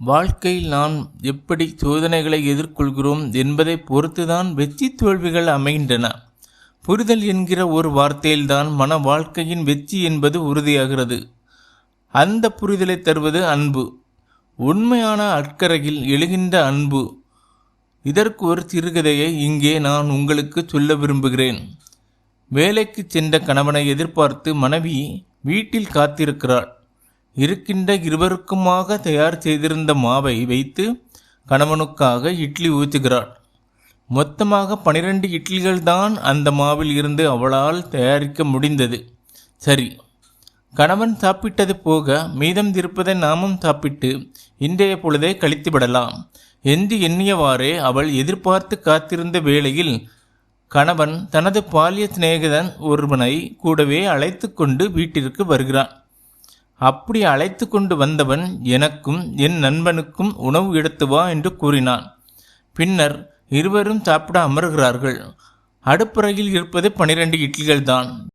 வாழ்க்கையில் நாம் எப்படி சோதனைகளை எதிர்கொள்கிறோம் என்பதை பொறுத்துதான் வெற்றி தோல்விகள் அமைகின்றன. புரிதல் என்கிற ஒரு வார்த்தையில்தான் மன வாழ்க்கையின் வெற்றி என்பது உறுதியாகிறது. அந்த புரிதலை தருவது அன்பு. உண்மையான அக்கறையில் எழுகின்ற அன்பு. இதற்கு ஒரு சிறுகதையை இங்கே நான் உங்களுக்கு சொல்ல விரும்புகிறேன். வேலைக்கு சென்ற கணவனை எதிர்பார்த்து மனைவி வீட்டில் காத்திருக்கிறாள். இருக்கின்ற இருவருக்குமாக தயார் செய்திருந்த மாவை வைத்து கணவனுக்காக இட்லி ஊற்றுகிறாள் மொத்தமாக பனிரெண்டு இட்லிகள் தான் அந்த மாவில் இருந்து அவளால் தயாரிக்க முடிந்தது. சரி கணவன் சாப்பிட்டது போக மீதம் இருப்பதை நாமும் சாப்பிட்டு இன்றைய பொழுதை கழித்து விடலாம் என்று எண்ணியவாறே அவள் எதிர்பார்த்து காத்திருந்த வேளையில் கணவன் தனது பாலிய சிநேகிதன் ஒருவனை கூடவே அழைத்து கொண்டு வீட்டிற்கு வருகிறான். அப்படி அழைத்து கொண்டு வந்தவன் எனக்கும் என் நண்பனுக்கும் உணவு எடுத்து வா என்று கூறினான். பின்னர் இருவரும் சாப்பிட அமர்கிறார்கள். அடுப்பறையில் இருப்பது பனிரெண்டு இட்லிகள்தான்.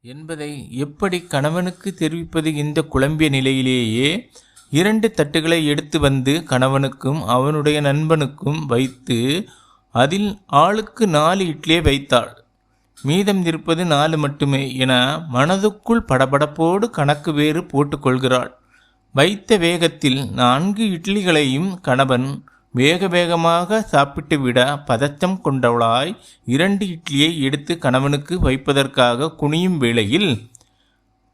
என்பதை எப்படி கணவனுக்கு தெரிவிப்பது இந்த குழம்பிய நிலையிலேயே? இரண்டு தட்டுகளை எடுத்து வந்து கணவனுக்கும் அவனுடைய நண்பனுக்கும் வைத்து அதில் ஆளுக்கு நாலு இட்லியை வைத்தாள். மீதம் இருப்பது நாலு மட்டுமே என மனதுக்குள் படபடப்போடு கணக்கு வேறு போட்டுக்கொள்கிறாள். வைத்த வேகத்தில் நான்கு இட்லிகளையும் கணவன் வேக வேகமாக சாப்பிட்டு விட பதச்சம் கொண்டவளாய் இரண்டு இட்லியை எடுத்து கணவனுக்கு வைப்பதற்காக குனியும் வேளையில்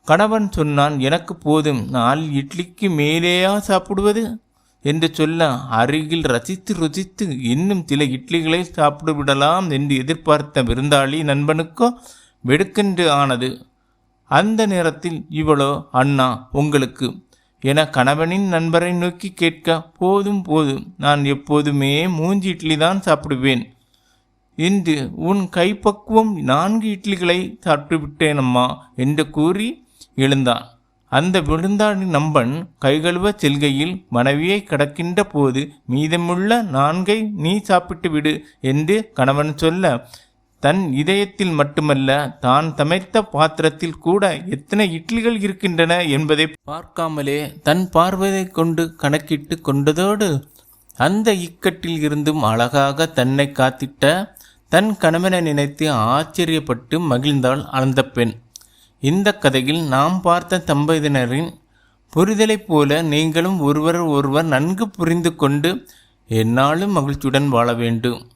கணவன் சொன்னான் எனக்கு போதும். நாலு இட்லிக்கு மேலேயா சாப்பிடுவது? என்று சொல்ல அருகில் ரசித்து ருசித்து இன்னும் சில இட்லிகளை சாப்பிட்டு விடலாம் என்று எதிர்பார்த்த விருந்தாளி நண்பனுக்கோ வெடுக்கென்று ஆனது. அந்த நேரத்தில் இவளோ அண்ணா உங்களுக்கு என கணவனின் நண்பரை நோக்கி கேட்க போதும் போதும் நான் எப்போதுமே மூஞ்சி இட்லி தான் சாப்பிடுவேன். இன்று உன் கைப்பக்குவம் நான்கு இட்லிகளை சாப்பிட்டு விட்டேனம்மா என்று கூறி எழுந்தான். அந்த விழுந்தாடி நம்பன் கைகழுவ செல்கையில் மனைவியை கடக்கின்ற போது மீதமுள்ள நான்கை நீ சாப்பிட்டு விடு என்று கணவன் சொல்ல தன் இதயத்தில் மட்டுமல்ல தான் சமைத்த பாத்திரத்தில் கூட எத்தனை இட்லிகள் இருக்கின்றன என்பதை பார்க்காமலே தன் பார்வையை கொண்டு கணக்கிட்டு கொண்டதோடு அந்த இக்கட்டில் இருந்தும் அழகாக தன்னை காத்திட்ட தன் கணவனை நினைத்து ஆச்சரியப்பட்டு மகிழ்ந்தாள் அந்த பெண். இந்த கதையில் நாம் பார்த்த தம்பதியினரின் புரிதலைப் போல நீங்களும் ஒருவர் ஒருவர் நன்கு புரிந்து கொண்டு என்னாலும் மகிழ்ச்சியுடன் வாழ வேண்டும்.